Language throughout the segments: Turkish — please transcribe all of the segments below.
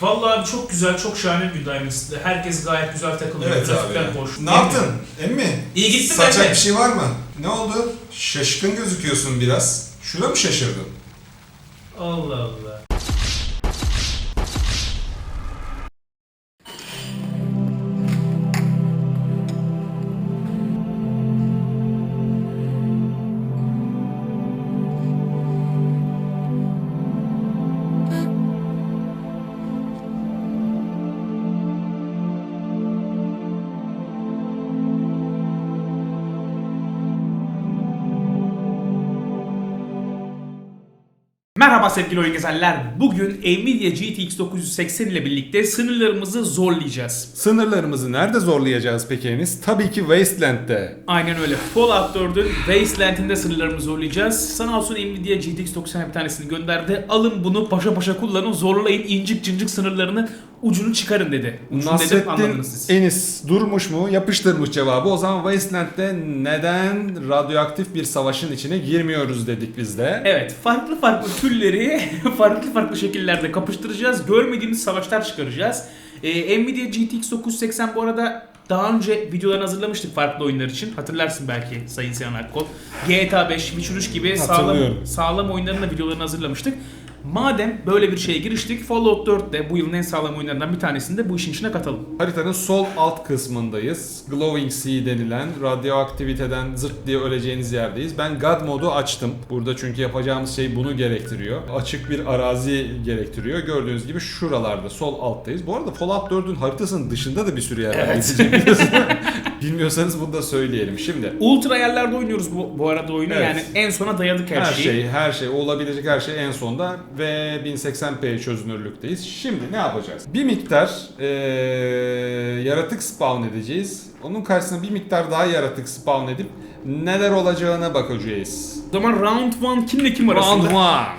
Vallahi abi çok güzel, çok şahane bir Dynasty. Herkes gayet güzel takılıyor. Evet abi. hoş. Ne yaptın? Emmi? İyi gitti Saçak bence. bir şey var mı? Ne oldu? Şaşkın gözüküyorsun biraz. Şuna mı şaşırdın? Allah Allah. Merhaba sevgili oyun gezenler. Bugün Nvidia GTX 980 ile birlikte sınırlarımızı zorlayacağız. Sınırlarımızı nerede zorlayacağız peki Enis? Tabii ki Wasteland'de. Aynen öyle. Fallout 4'ün Wasteland'inde sınırlarımızı zorlayacağız. Sana olsun Nvidia GTX 90 bir tanesini gönderdi. Alın bunu paşa paşa kullanın, zorlayın, incik cincik sınırlarını ucunu çıkarın dedi. Ucunu dedim Nasrettin anladınız siz. Enis durmuş mu? Yapıştırmış cevabı. O zaman Wasteland'de neden radyoaktif bir savaşın içine girmiyoruz dedik biz de. Evet, farklı farklı türleri farklı farklı şekillerde kapıştıracağız. Görmediğimiz savaşlar çıkaracağız. Ee, Nvidia GTX 980 bu arada daha önce videolarını hazırlamıştık farklı oyunlar için. Hatırlarsın belki Sayın Sinan Akkol. GTA 5, Witcher 3 gibi sağlam, Hatırlıyorum. sağlam oyunların da videolarını hazırlamıştık. Madem böyle bir şeye giriştik, Fallout 4 de bu yılın en sağlam oyunlarından bir tanesini de bu işin içine katalım. Haritanın sol alt kısmındayız. Glowing Sea denilen radyoaktiviteden zırt diye öleceğiniz yerdeyiz. Ben God modu açtım. Burada çünkü yapacağımız şey bunu gerektiriyor. Açık bir arazi gerektiriyor. Gördüğünüz gibi şuralarda sol alttayız. Bu arada Fallout 4'ün haritasının dışında da bir sürü yer var. Evet. Bilmiyorsanız bunu da söyleyelim. Şimdi Ultra ayarlarda oynuyoruz bu, bu arada oyunu. Evet. Yani en sona dayadık her, her şeyi. şey, her şey, olabilecek her şey en sonda ve 1080p çözünürlükteyiz. Şimdi ne yapacağız? Bir miktar eee, yaratık spawn edeceğiz. Onun karşısına bir miktar daha yaratık spawn edip neler olacağına bakacağız. O zaman round 1 kimle kim arasında? Round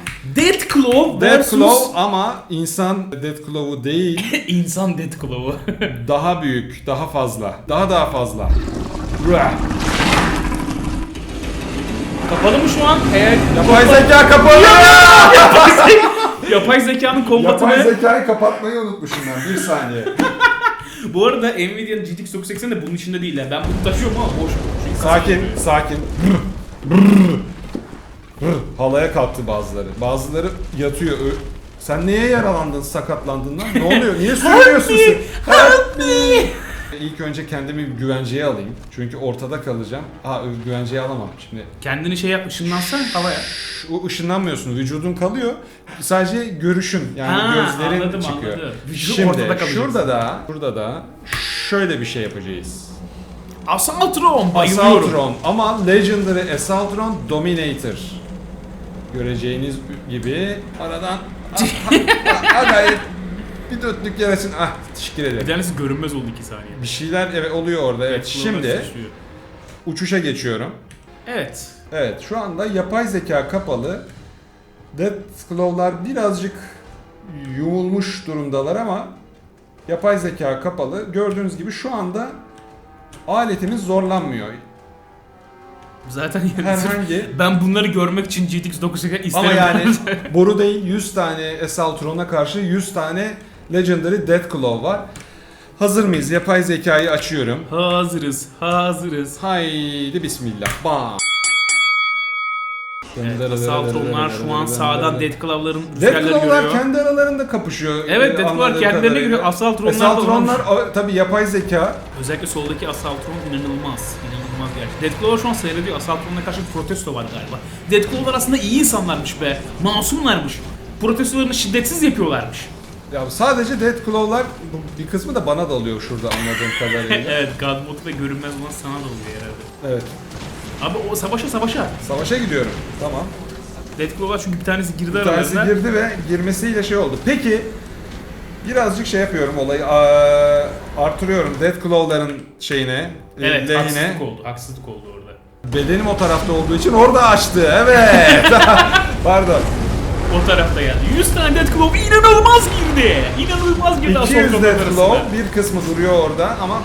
1. Death Claw Death versus Claw ama insan Death Claw'u değil, insan Death Claw'u. daha büyük, daha fazla, daha daha fazla. Kapalı mı şu an? Eğer Yapay zeka kapalı! yapay, zeka- yapay zekanın kombatını Yapay zekayı kapatmayı unutmuşum ben bir saniye. bu arada Nvidia'nın GTX 980 de bunun içinde değil. Ben bunu taşıyorum ama boş. Çünkü Sakin, sakin. Halaya kalktı bazıları. Bazıları yatıyor. Ö- Sen neye yaralandın, sakatlandın lan? Ne oluyor? Niye söylüyorsun sen? Help me! İlk önce kendimi bir güvenceye alayım. Çünkü ortada kalacağım. Aa güvenceye alamam şimdi. Kendini şey yap, ışınlansan havaya. O ışınlanmıyorsun. Vücudun kalıyor. Sadece görüşün yani Ha, gözlerin anladım, çıkıyor. anladım. Vücudun Şimdi ortada kalacak. şurada da, burada da şöyle bir şey yapacağız. Assaultron bayılıyorum. Assaultron ama Legendary Assaultron Dominator. Göreceğiniz gibi aradan ah, ah, ah, gayet bir dörtlük yer açın. Ah teşekkür Bir ederim. tanesi görünmez oldu 2 saniye. Bir şeyler evet oluyor orada. Evet şimdi uçuşa geçiyorum. Evet. Evet şu anda yapay zeka kapalı. Death Claw'lar birazcık yumulmuş durumdalar ama yapay zeka kapalı. Gördüğünüz gibi şu anda aletimiz zorlanmıyor. Zaten yani Herhangi ben bunları görmek için GTX 980 isterim. Ama yani boru değil 100 tane Assaultron'a karşı 100 tane Legendary Death Claw var. Hazır mıyız? Yapay zekayı açıyorum. hazırız, hazırız. Haydi bismillah. Bam. Evet, Assaultronlar şu an sağdan Death Claw'ların Death rüzgarları Claw'lar görüyor. kendi aralarında kapışıyor. Evet Death Claw'lar anladığım kendilerine kadarıyla. göre Assaultronlar da Assaultronlar var. tabi yapay zeka. Özellikle soldaki Assaultron inanılmaz. İnanılmaz gerçekten. Death Claw'lar şu an seyrediyor. Assaultron'a karşı bir protesto var galiba. Death Claw'lar aslında iyi insanlarmış be. Masumlarmış. Protestolarını şiddetsiz yapıyorlarmış. Ya sadece Death Claw'lar bu- bir kısmı da bana dalıyor şurada anladığım kadarıyla. evet God Mode ve görünmez olan sana da oluyor herhalde. evet. Abi o savaşa savaşa. Savaşa gidiyorum. Tamam. Death Claw'lar çünkü bir tanesi girdi Bir tanesi aralarına. girdi ve girmesiyle şey oldu. Peki birazcık şey yapıyorum olayı aa, artırıyorum Death Claw'ların şeyine, e, Evet lehine. haksızlık oldu. Haksızlık oldu orada. Bedenim o tarafta olduğu için orada açtı. Evet. Pardon. O tarafta geldi. 100 tane Death Claw inanılmaz girdi. İnanılmaz girdi 200 Assaultron'lar Death. Claw bir kısmı duruyor orada ama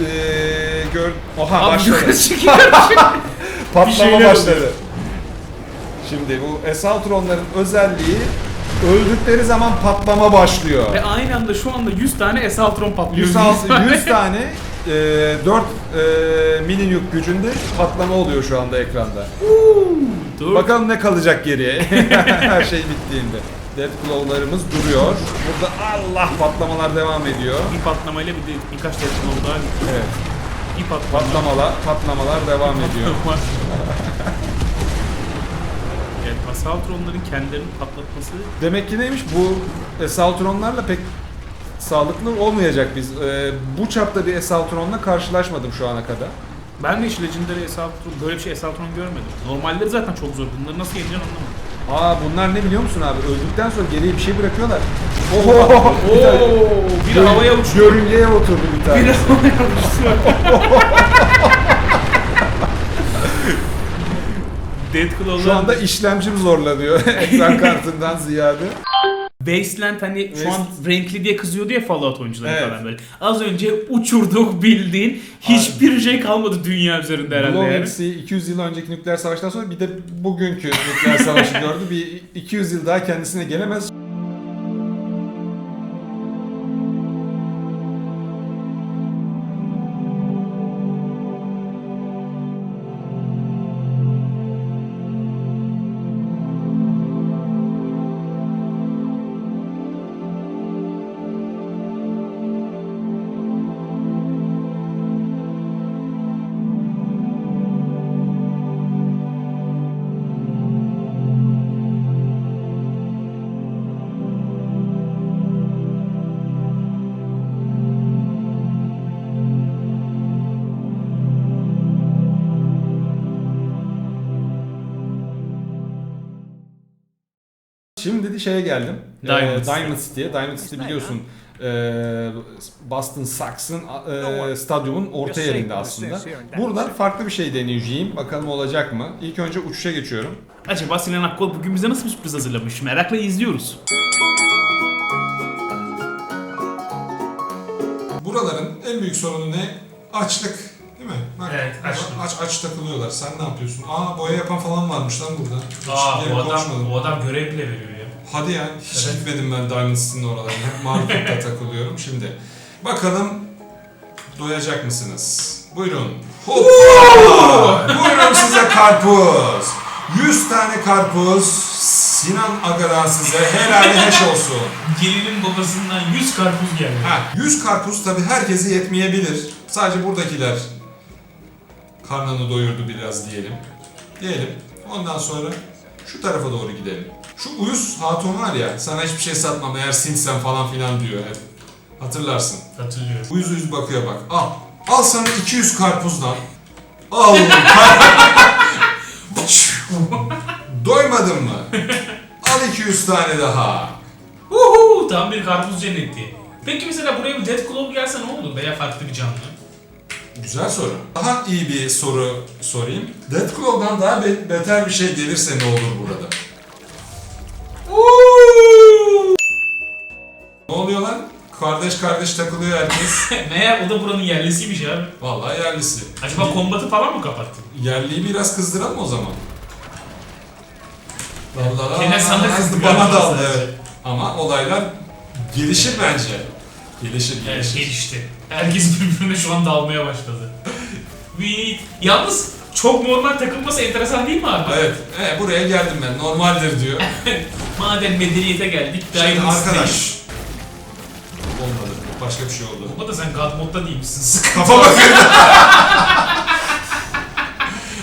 eee gör Oha Abi başladı. çıkıyor. Patlama şeyler başladı. Şimdi bu Assaultron'ların özelliği Öldükleri zaman patlama başlıyor. Ve aynı anda şu anda 100 tane Esaltron patlıyor. 100, 100 tane e, 4 e, mini nuke gücünde patlama oluyor şu anda ekranda. Dur. Bakalım ne kalacak geriye her şey bittiğinde. Deathclaw'larımız duruyor. Burada Allah patlamalar devam ediyor. bir patlamayla bir de birkaç oldu daha Evet. bir patlama. Patlamalar, patlamalar devam ediyor. Yani Asaltronların kendilerini patlatması Demek ki neymiş bu Esaltronlarla pek sağlıklı olmayacak biz. Ee, bu çapta bir Esaltronla karşılaşmadım şu ana kadar. ben de hiç Legendary Esaltron böyle bir şey Esaltron görmedim. Normalleri zaten çok zor. Bunları nasıl yeneceksin anlamadım. Aa bunlar ne biliyor musun abi? Öldükten sonra geriye bir şey bırakıyorlar. Oho! Oo, Bir tane- biri Gör- havaya uçtu. Görüngeye oturdu bir tane. Biri havaya uçtu. Deathclaw'lar Şu anda işlemcim zorlanıyor ekran kartından ziyade. Wasteland hani şu an renkli diye kızıyordu ya Fallout oyuncuları Evet. falan böyle. Az önce uçurduk bildiğin hiçbir şey kalmadı dünya üzerinde herhalde yani. Glowing Sea 200 yıl önceki nükleer savaştan sonra bir de bugünkü nükleer savaşı gördü. Bir 200 yıl daha kendisine gelemez. Şimdi de şeye geldim. Diamond Ee, City. Diamond City'ye. Diamond City biliyorsun e, Boston Sox'ın e, stadyumun orta yerinde aslında. Burada farklı bir şey deneyeceğim. Bakalım olacak mı? İlk önce uçuşa geçiyorum. Acaba Sinan Akkol bugün bize nasıl bir sürpriz hazırlamış? Merakla izliyoruz. Buraların en büyük sorunu ne? Açlık. Bak, Evet, açlık. Aç, aç takılıyorlar. Sen ne yapıyorsun? Aa boya yapan falan varmış lan burada. Hiç Aa bu adam, konuşmadım. bu adam görev bile veriyor ya. Hadi ya. Hiç Evet. gitmedim ben Diamond City'nin oralarına. Hep Market'ta takılıyorum. Şimdi bakalım doyacak mısınız? Buyurun. Buyurun size karpuz. 100 tane karpuz. Sinan Aga'dan size helali heş olsun. Gelinin babasından 100 karpuz geldi. Ha, 100 karpuz tabi herkese yetmeyebilir. Sadece buradakiler karnını doyurdu biraz diyelim. Diyelim. Ondan sonra şu tarafa doğru gidelim. Şu uyuz hatun var ya, sana hiçbir şey satmam eğer sinsen falan filan diyor hep. Hatırlarsın. Hatırlıyorum. Uyuz uyuz bakıyor bak. Al. Al sana 200 karpuz lan. Al. Doymadın mı? Al 200 tane daha. Uhu, tam bir karpuz cenneti. Peki mesela buraya bir Death Claw gelse ne olur veya farklı bir canlı? Güzel soru. Daha iyi bir soru sorayım. Deathclaw'dan daha be- beter bir şey gelirse ne olur burada? Ne oluyor lan? Kardeş kardeş takılıyor herkes. Meğer o da buranın yerlisiymiş abi. Vallahi yerlisi. Acaba kombatı falan mı kapattın? Yerliyi biraz kızdıralım o zaman. Vallahi Gene sana kızdı, bana sadece. evet. Ama olaylar gelişir bence. Gelişir, Evet, gelişir. gelişti. Herkes birbirine şu an dalmaya başladı. We... Yalnız çok normal takılması enteresan değil mi abi? Evet, evet, buraya geldim ben. Normaldir diyor. Madem medeniyete geldik, Şimdi Diamond arkadaş. Olmadı. Başka bir şey oldu. Baba da sen God modda değil misin? Sıkıntı. Kafama kırdı.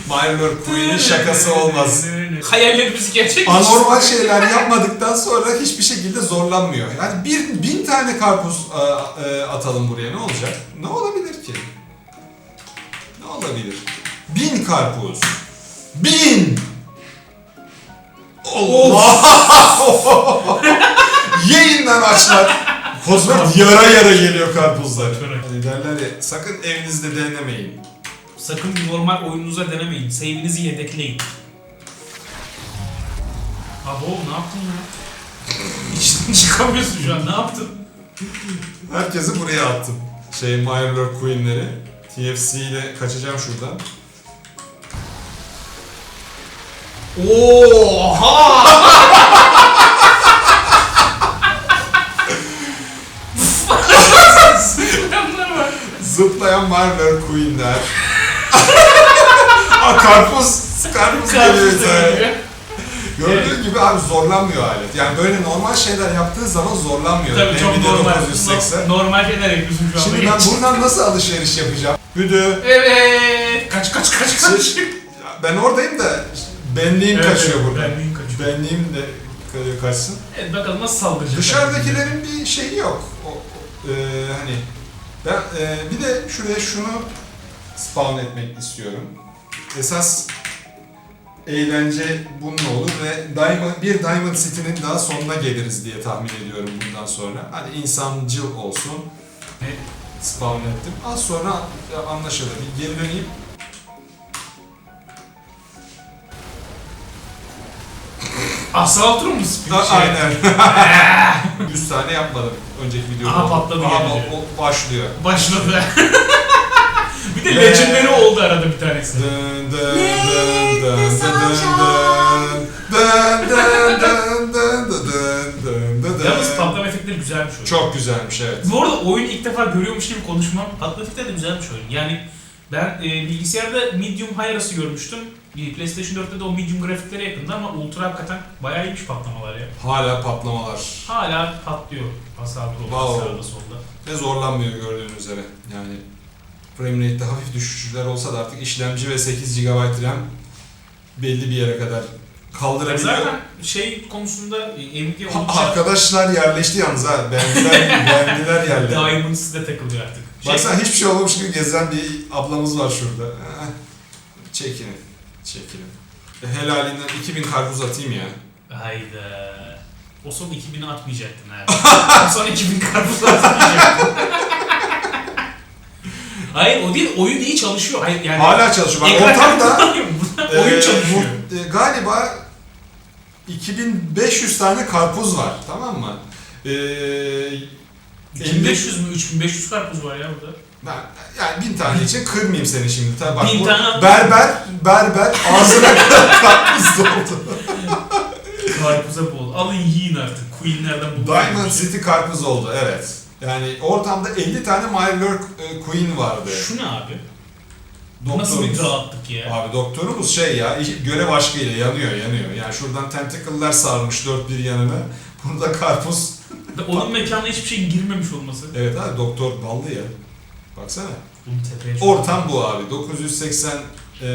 Mylor Queen'in şakası olmaz. Hayallerimiz gerçek. Anormal şeyler yapmadıktan sonra hiçbir şekilde zorlanmıyor. Yani bir bin tane karpuz e, e, atalım buraya ne olacak? Ne olabilir ki? Ne olabilir? Bin karpuz. Bin! Allah! Yayından açlar. Kozmet yara yara geliyor karpuzlar. Hani derler ya sakın evinizde denemeyin. Sakın normal oyununuza denemeyin. Save'inizi yedekleyin. Abi Abo ne yaptın ya? İçinden çıkamıyorsun şu an. Ne yaptın? Herkesi buraya attım. Şey, Myrlord Queen'leri. TFC ile kaçacağım şuradan. Oha! Zıplayan Marvel Queen'ler. Aa karpuz, karpuz geliyor Karpuz da bize. geliyor. Gördüğün gibi abi zorlanmıyor alet. Yani böyle normal şeyler yaptığın zaman zorlanmıyor. Tabii çok Nvidia normal. 980. Normal şeyler yapıyorsun şu anda. Şimdi ben buradan nasıl alışveriş yapacağım? Büdü. Evet. Kaç kaç kaç kaç. Ben oradayım da benliğim Evet, kaçıyor evet, burada. benliğim kaçıyor. Benliğim de ka- kaçsın. Evet bakalım nasıl saldıracak. Dışarıdakilerin bir şeyi yok. O, o- e, hani ben e, bir de şuraya şunu spawn etmek istiyorum. Esas eğlence bunun olur ve Diamond, bir Diamond City'nin daha sonuna geliriz diye tahmin ediyorum bundan sonra. Hadi insancıl olsun. Ne? Spawn ettim. Az sonra anlaşılır. Bir geri döneyim. Asal mu speech? Ha, aynen. 100 tane yapmadım önceki videoda. Aha, patladı Aha, gelince. o- başlıyor. Başladı. de legendary oldu arada bir tanesi. Dın dın dın dın dın dın dın dın dın dın dın dın dın dın. Yalnız patlama efektleri güzelmiş oyun. Çok güzelmiş evet. Bu arada oyun ilk defa görüyormuş gibi konuşmam. Patlama efektleri de güzelmiş oyun. Yani ben e, bilgisayarda medium high arası görmüştüm. Bir PlayStation 4'te de o medium grafiklere yakındı ama ultra hakikaten bayağı iyiymiş patlamalar ya. Hala patlamalar. Hala patlıyor. Hasarlı oluyor Wow. sağda solda. Ve zorlanmıyor gördüğünüz üzere. Yani frame rate'de hafif düşüşler olsa da artık işlemci ve 8 GB RAM belli bir yere kadar kaldırabiliyor. Zaten şey konusunda e, Nvidia Ha- oldukça Arkadaşlar yerleşti yalnız ha. Beğendiler, beğendiler yerleri. Diamonds da takılıyor artık. Şey, Baksana hiçbir şey olmamış gibi gezen bir ablamız var şurada. Çekinin. Çekinin. E, Helalinden 2000 karpuz atayım ya. Hayda. O son 2000'i atmayacaktın ha. o son 2000 karpuz atmayacaktın. Hayır o değil oyun iyi çalışıyor. Hayır yani Hala çalışıyor. Bak ekran ortamda kartı burada oyun e, çalışıyor. bu- e, galiba 2500 tane karpuz var. Tamam mı? E, 2500 mü 3500 karpuz var ya burada. ben, yani bin tane için kırmayayım seni şimdi. Tabii bak Bin bu tane at- berber, berber ağzına kadar karpuz doldu. Karpuza bol. Alın yiyin artık. Queen'lerden bulun. Diamond City karpuz oldu evet. Yani ortamda 50 tane Myrlurk e, Queen vardı. Şu ne abi? Nasıl bir rahatlık ya? Abi doktorumuz şey ya görev aşkıyla yanıyor yanıyor. Yani şuradan tentacle'lar sarmış dört bir yanına. Burada karpuz. Onun mekanına hiçbir şey girmemiş olması. Evet abi doktor ballı ya. Baksana. Ortam bu abi. 980 eee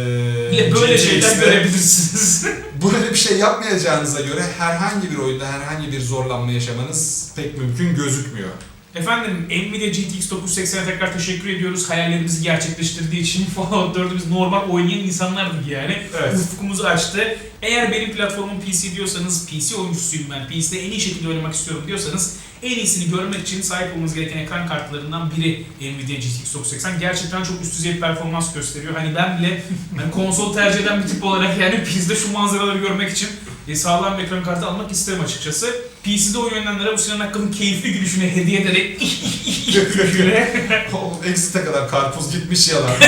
Bile böyle şeyler görebilirsiniz. Böyle bir şey yapmayacağınıza göre herhangi bir oyunda herhangi bir zorlanma yaşamanız pek mümkün gözükmüyor. Efendim Nvidia GTX 980'e tekrar teşekkür ediyoruz. Hayallerimizi gerçekleştirdiği için Fallout 4'ü biz normal oynayan insanlardık yani. Evet. Ufkumuzu açtı. Eğer benim platformum PC diyorsanız, PC oyuncusuyum ben, PC'de en iyi şekilde oynamak istiyorum diyorsanız en iyisini görmek için sahip olmanız gereken ekran kartlarından biri Nvidia GTX 980. Gerçekten çok üst düzey bir performans gösteriyor. Hani ben bile hani konsol tercih eden bir tip olarak yani PC'de şu manzaraları görmek için e, sağlam bir ekran kartı almak isterim açıkçası. PC'de oyun oynayanlara bu Sinan Hakkı'nın keyifli gülüşünü hediye ederek güle. Oğlum exit'e kadar karpuz gitmiş yalan.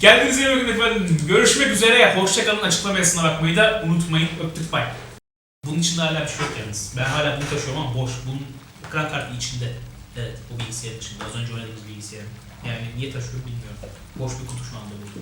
Kendinize iyi bakın efendim. Görüşmek üzere. Hoşçakalın. Açıklama yazısına bakmayı da unutmayın. Öptük bay. Bunun içinde hala bir şey yok yalnız. Ben hala bunu taşıyorum ama boş. Bunun ekran kartı içinde. Evet, o bilgisayarın içinde. Az önce oynadığımız bilgisayarın. Yani niye taşıyorum bilmiyorum. Boş bir kutu şu anda bu.